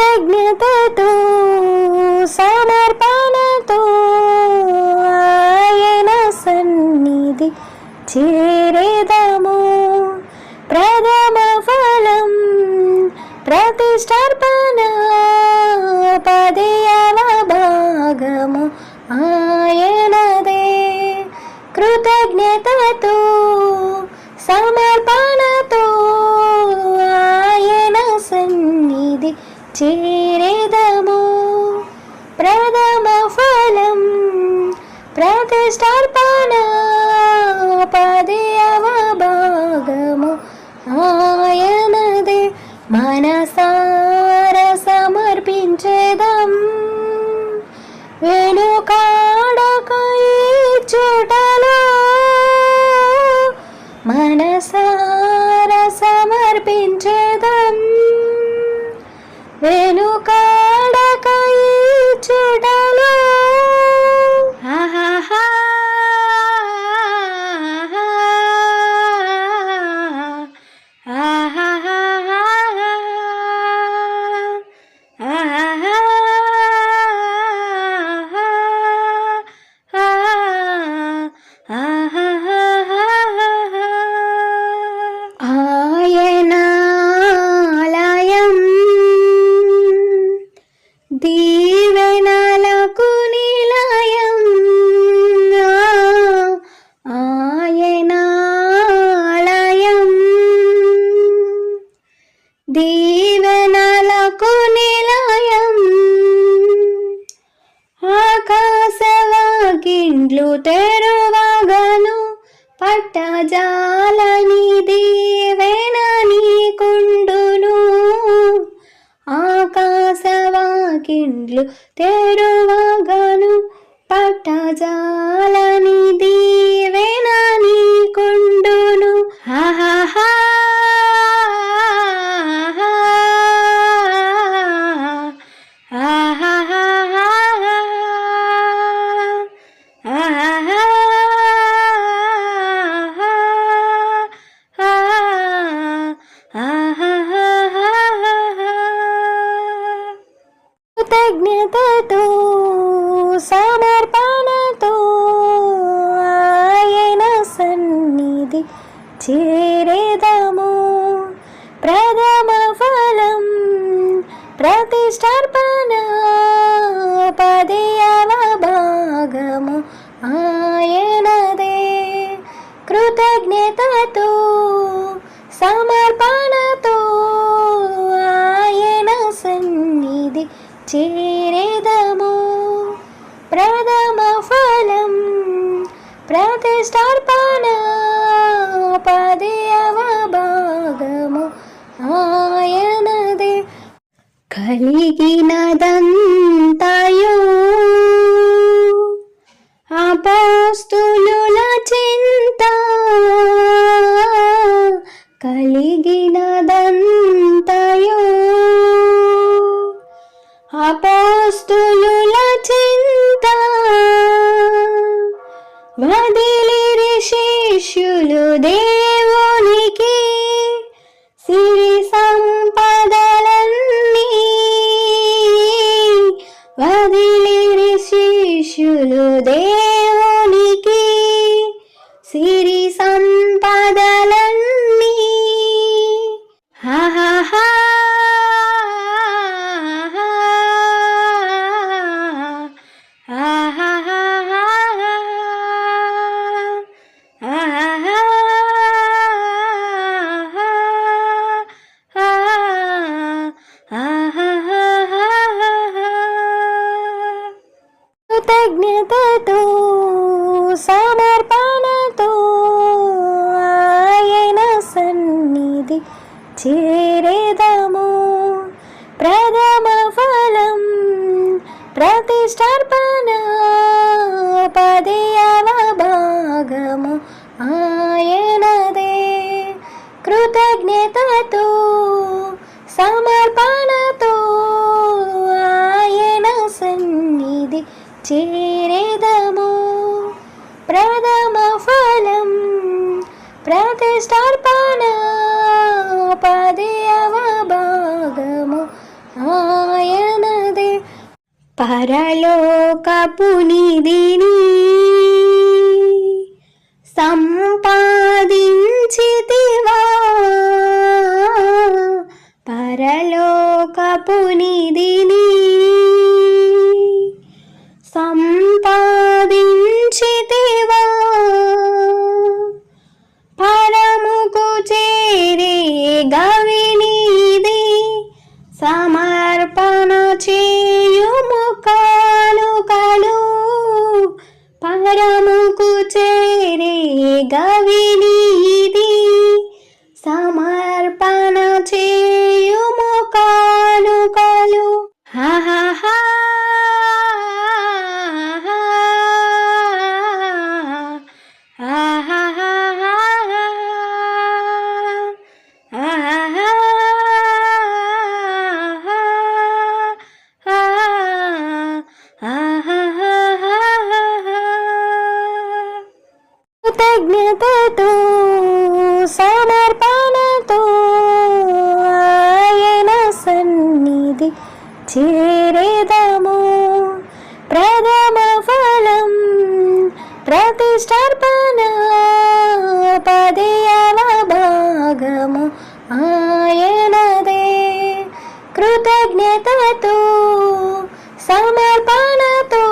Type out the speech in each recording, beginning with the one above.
కృతజ్ఞతతో సమర్పణతో ఆయన సన్నిధి చేరేదము. ప్రథమ ఫలం ప్రతిష్టార్పణ పదే చేరేదము ప్రథమ ఫలం ప్రతిష్టార్పణ పదియవ భాగము. ఆయనదే మనసా దీవెనలకు నిలయం. ఆకాశవాకిండ్లు తెరువగను పట్టజాలని దీవెన నీకుండును. ఆకాశవాకిండ్లు తెరువగను చేరేదము. ప్రథమ ఫలం ప్రతిష్టార్పణ పదియవ భాగము ఆయనదే. కృతజ్ఞతతో సమర్పణతో ఆయన సన్నిధి చేరేదము. ప్రథమ ఫలం ప్రతిష్టార్పణ పదియవ భాగము ఆయనదే కలిగినదంతయు. అపోస్తులుల చింత కలిగినదంతయు. అపోస్తులుల చింత వదిలిరి శిష్యులు వదిలిరి శిష్యులు దేవునికి కృతజ్ఞతతో సమర్పణతో ఆయన సన్నిధి చేరేదము. ప్రథమ ఫలం ప్రతిష్టార్పణ చేరేదము ప్రథమ ఫలం ప్రతిష్టార్పణ పదియవ భాగము ఆ పరలోకపు సంపాదించితివా? పరలోకపునిదిని సమర్పణ చేయుము కానుకలు పరముకు చేరే గవిని ప్రతిష్టార్పణ పదియవ భాగము ఆయనదే. కృతజ్ఞతతో సమర్పణతో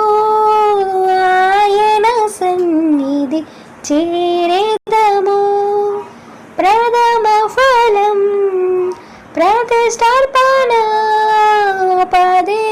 ఆయన సన్నిధి చేరేదము. ప్రథమ ఫలం ప్రతిష్టార్పణ పదే